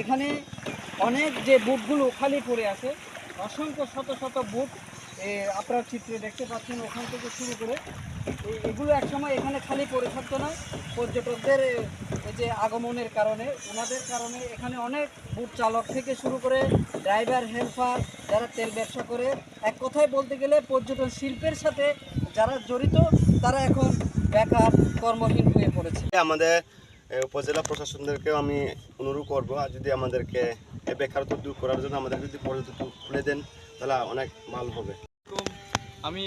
এখানে অনেক যে বুটগুলো খালি পড়ে আছে, অসংখ্য শত শত বুট আপনার চিত্রে দেখতে পাচ্ছেন ওখান থেকে শুরু করে। এগুলো একসময় এখানে খালি পড়ে থাকতো না। পর্যটকদের যে আগমনের কারণে, ওনাদের কারণে এখানে অনেক বুট চালক থেকে শুরু করে ড্রাইভার, হেল্পার যারা তেল ব্যবসা করে। এক কথায় বলতে গেলে পর্যটন শিল্পের সাথে যারা জড়িত, তারা এখন বেকার, কর্মহীন হয়ে পড়েছে। আমাদের উপজেলা প্রশাসনদেরকেও আমি অনুরোধ করব, আর যদি আমাদেরকে বেকারত্ব দূর করার জন্য আমাদের যদি পর্যটন খুলে দেন, তাহলে অনেক ভালো হবে। আমি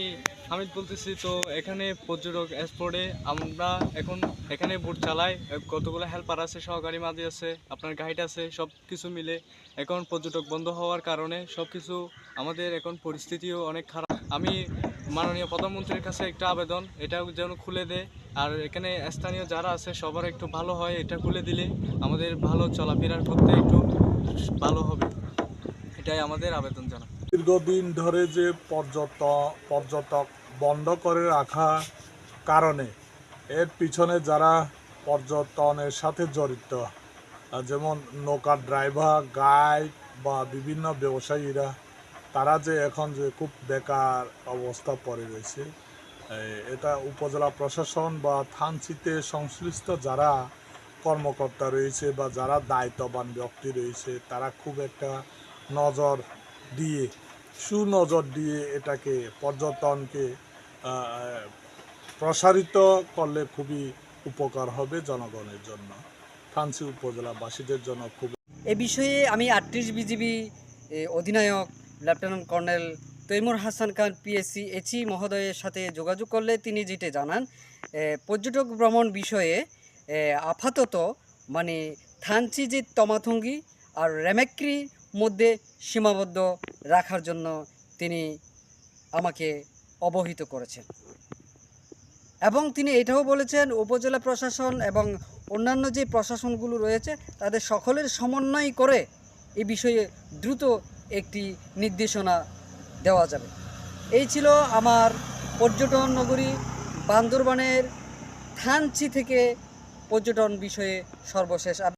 হামিদ বলতেছি, তো এখানে পর্যটক স্পটে আমরা এখন এখানে বোট চালাই কতগুলো হেল্পার আছে, সহকারী মাঝি আছে, আপনার গাইড আছে সব কিছু মিলে এখন পর্যটক বন্ধ হওয়ার কারণে সব কিছু আমাদের এখন পরিস্থিতিও অনেক খারাপ আমি মাননীয় প্রধানমন্ত্রীর কাছে একটা আবেদন এটা যেন খুলে দেয়। আর এখানে স্থানীয় যারা আছে, সবার একটু ভালো হয়, এটা খুলে দিলে আমাদের ভালো চলাফেরা করতে একটু ভালো হবে। এটাই আমাদের আবেদন জানা দীর্ঘদিন ধরে যে পর্যটক পর্যটক বন্ধ করে রাখা কারণে এর পিছনে যারা পর্যটনের সাথে জড়িত, যেমন নৌকার ড্রাইভার, গাইড বা বিভিন্ন ব্যবসায়ীরা তারা যে এখন যে খুব বেকার অবস্থা পড়ে রয়েছে এটা উপজেলা প্রশাসন বা থানচিতে সংশ্লিষ্ট যারা কর্মকর্তা রয়েছে বা যারা দায়িত্ববান ব্যক্তি রয়েছে, তারা খুব একটা নজর দিয়ে, সুনজর দিয়ে এটাকে পর্যটনকে প্রসারিত করলে খুবই উপকার হবে জনগণের জন্য। থানচি উপজেলাবাসীদের জন্য খুব এ বিষয়ে আমি আটত্রিশ বিজিবি অধিনায়ক lieutenant colonel Taimur Hasan Khan, P S C এচি মহোদয়ের সাথে যোগাযোগ করলে তিনি যেটা জানান। পর্যটক ভ্রমণ বিষয়ে আপাতত মানে থানচি যে তমাথঙ্গি আর রেমেক্রির মধ্যে সীমাবদ্ধ রাখার জন্য তিনি আমাকে অবহিত করেছেন। এবং তিনি এটাও বলেছেন, উপজেলা প্রশাসন এবং অন্যান্য যে প্রশাসনগুলো রয়েছে, তাদের সকলের সমন্বয় করে এই বিষয়ে দ্রুত একটি নির্দেশনা দেওয়া যাবে। এই ছিল আমার পর্যটন নগরী বান্দরবানের থানচি থেকে পর্যটন বিষয়ে সর্বশেষ